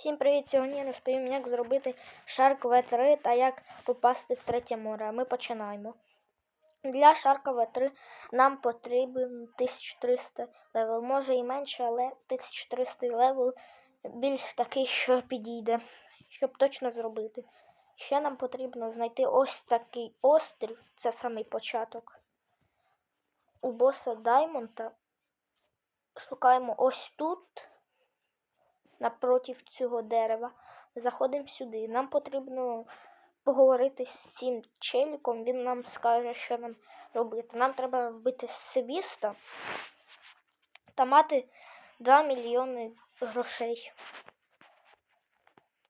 Всім привіт! Сьогодні розповім, як зробити Shark V3 та як попасти в третє море. Ми починаємо. Для Shark V3 нам потрібен 1300 левел. Може і менше, але 1300 левел більш такий, що підійде, щоб точно зробити. Ще нам потрібно знайти ось такий острів, це самий початок. У боса Даймонта шукаємо ось тут напротив цього дерева. Заходимо сюди. Нам потрібно поговорити з цим челіком. Він нам скаже, що нам робити. Нам треба вбити Сибіста та мати 2 мільйони грошей.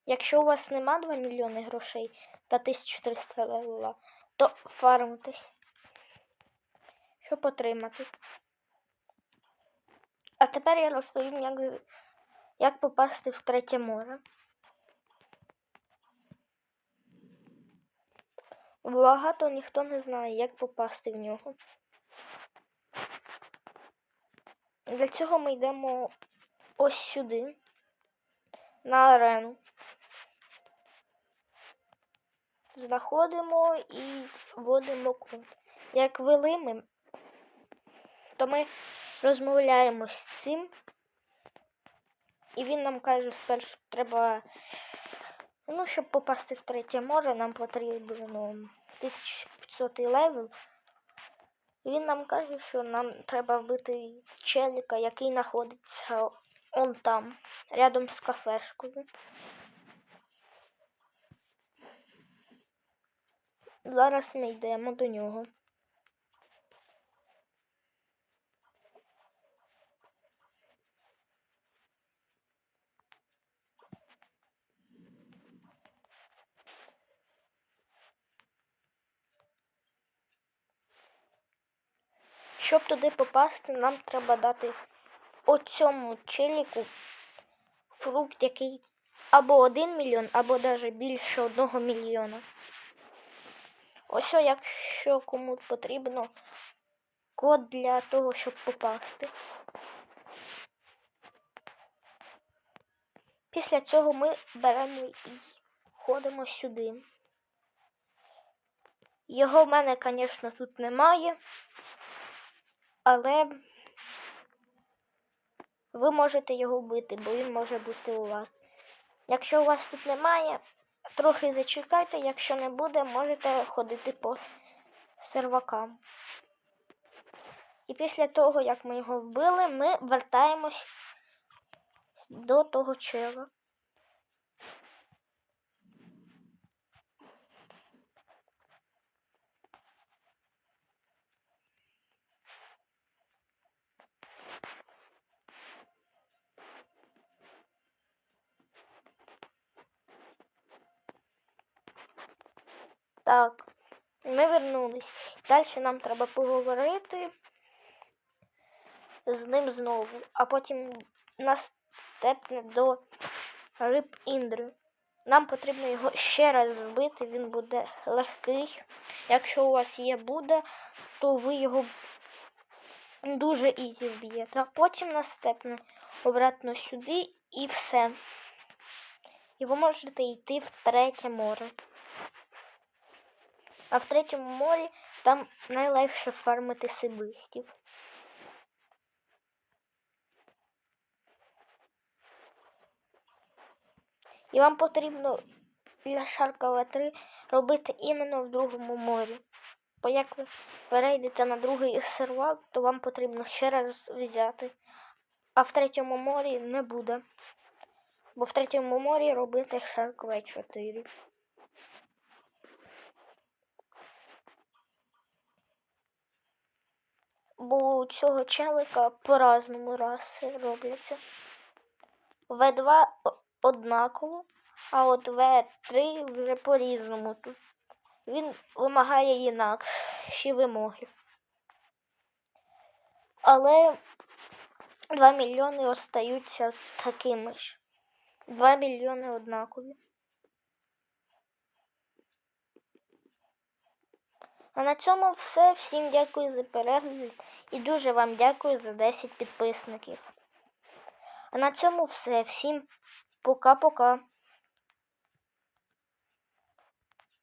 Якщо у вас нема 2 мільйони грошей та 1300 левела, то фармитесь, щоб отримати. А тепер я розповім, як як попасти в третє море. Багато ніхто не знає, як попасти в нього. Для цього ми йдемо ось сюди, на арену. Знаходимо і вводимо код. Як вели ми, то ми розмовляємо з цим. І він нам каже, спершу треба, ну, щоб попасти в третє море, нам потрібно ну, 1500 левел. Він нам каже, що нам треба вбити челіка, який знаходиться он там, рядом з кафешкою. Зараз ми йдемо до нього. Щоб туди попасти, нам треба дати оцьому челіку фрукт, який або 1 мільйон, або навіть більше 1 мільйона. Ось, якщо кому потрібно код для того, щоб попасти. Після цього ми беремо і входимо сюди. Його в мене, звісно, тут немає. Але ви можете його вбити, бо він може бути у вас. Якщо у вас тут немає, трохи зачекайте, якщо не буде, можете ходити по сервакам. І після того, як ми його вбили, ми вертаємось до того чела. Так, ми вернулись. Далі нам треба поговорити з ним знову, а потім нас тепне до риб Індри. Нам потрібно його ще раз вбити, він буде легкий. Якщо у вас є буде, то ви його дуже ізі вб'єте. А потім нас степне обратно сюди і все. І ви можете йти в третє море. А в третьому морі там найлегше фармити сибистів. І вам потрібно для Шаркова 3 робити іменно в другому морі. Бо як ви перейдете на другий сервак, то вам потрібно ще раз взяти. А в третьому морі не буде. Бо в третьому морі робити Shark 4 бо у цього челика по-разному раси робляться. В2 однаково, а от В3 вже по-різному тут. Він вимагає інакші вимоги. Але 2 мільйони остаються такими ж. 2 мільйони однакові. А на цьому все. Всім дякую за перегляд і дуже вам дякую за 10 підписників. А на цьому все. Всім Пока-пока.